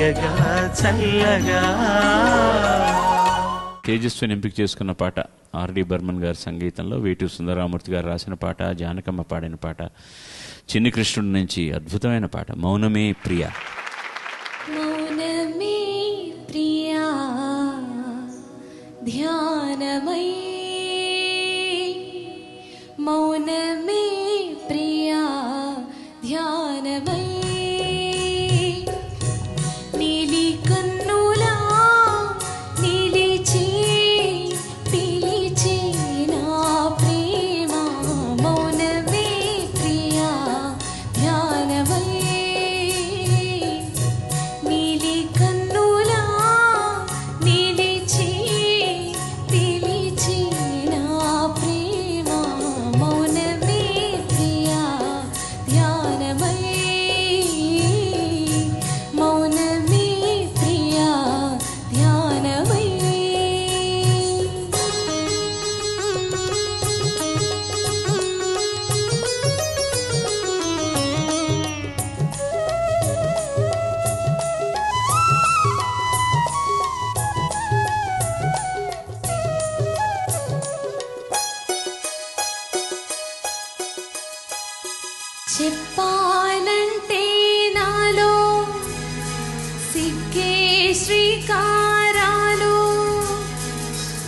తీయగా చల్లగా. తేజస్విని ఎంపిక చేసుకున్న పాట ఆర్డి బర్మన్ గారి సంగీతంలో వేటు సుందరామూర్తి గారు రాసిన పాట జానకమ్మ పాడిన పాట చిన్ని కృష్ణుడి నుంచి అద్భుతమైన పాట మౌనమే ప్రియ. మౌనమే ప్రియా ధ్యానమై నీలి చెప్పాలంటే నాలో సిగ్గే శ్రీకారాలు.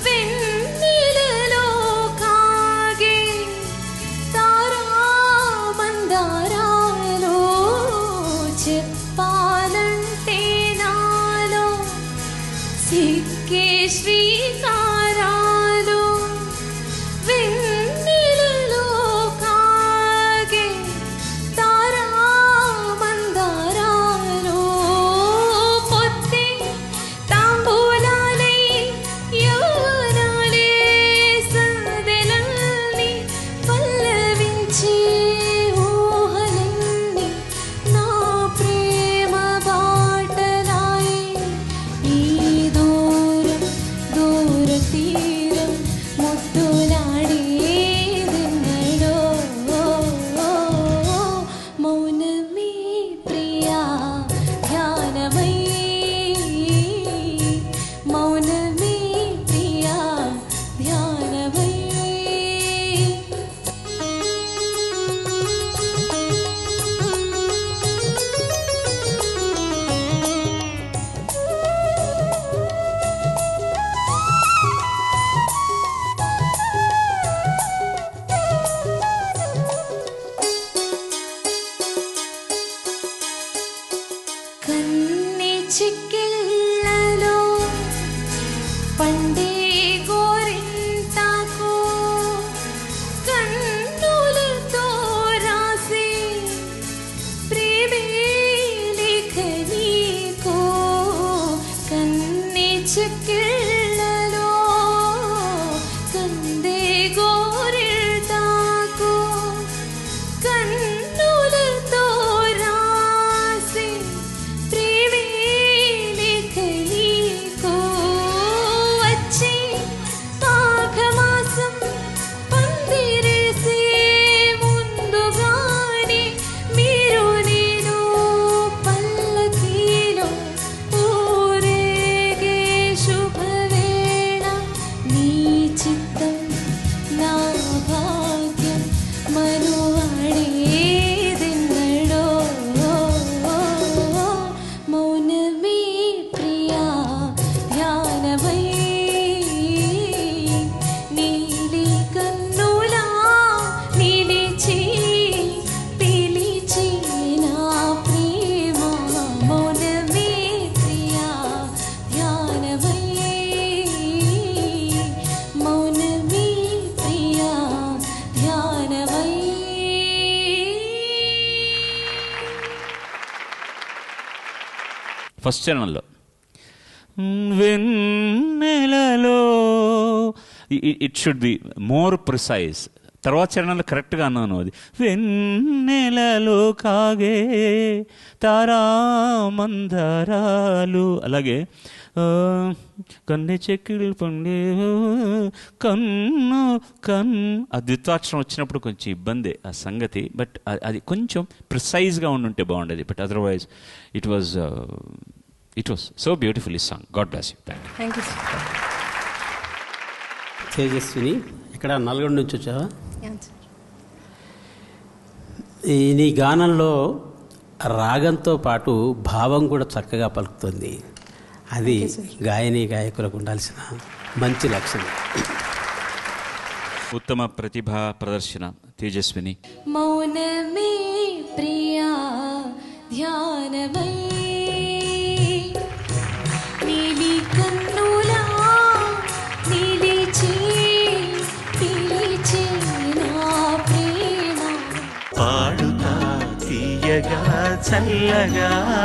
వెన్నెలలో కాగే తారామందారాలు చెప్పాలంటే నాలో సిగ్గే శ్రీకారాలు. see. పండే గోరింటాకు. కన్నులతో రాసి ప్రేమే లేఖ నీకు. కన్ని చిక్కిళ్ళలో ఫస్ట్ చరణంలో వెన్నెలలో. It should be more precise తర్వాత చరణంలో కరెక్ట్గా అన్నాను అది. వెన్నెలలో కాగే తారామందరాలు. అలాగే ఆ, కన్నె చెక్కిళ్ళు పండే కన్ను కన్ను ఆ ద్విత్వాక్షరం వచ్చినప్పుడు కొంచెం ఇబ్బంది ఆ సంగతి బట్ అది కొంచెం ప్రిసైజ్గా ఉండుంటే బాగుండేది. But otherwise it was it was so beautifully song. God bless you. Thank thank you Tejaswini ఇక్కడ నల్గొండ నుంచి వచ్చావా? Yeah sir. ఈ నీ గానంలో రాగంతో పాటు భావం కూడా చక్కగా పలుకుతుంది. అది గాయని గాయకులకు ఉండాల్సిన మంచి లక్షణం. ఉత్తమ ప్రతిభా ప్రదర్శన తేజస్విని. మౌనమే ప్రియా ధ్యానమై. నీలి కన్నులా నిలిచి పిలిచే నా ప్రేమ. పాడుతా తీయగా చల్లగా.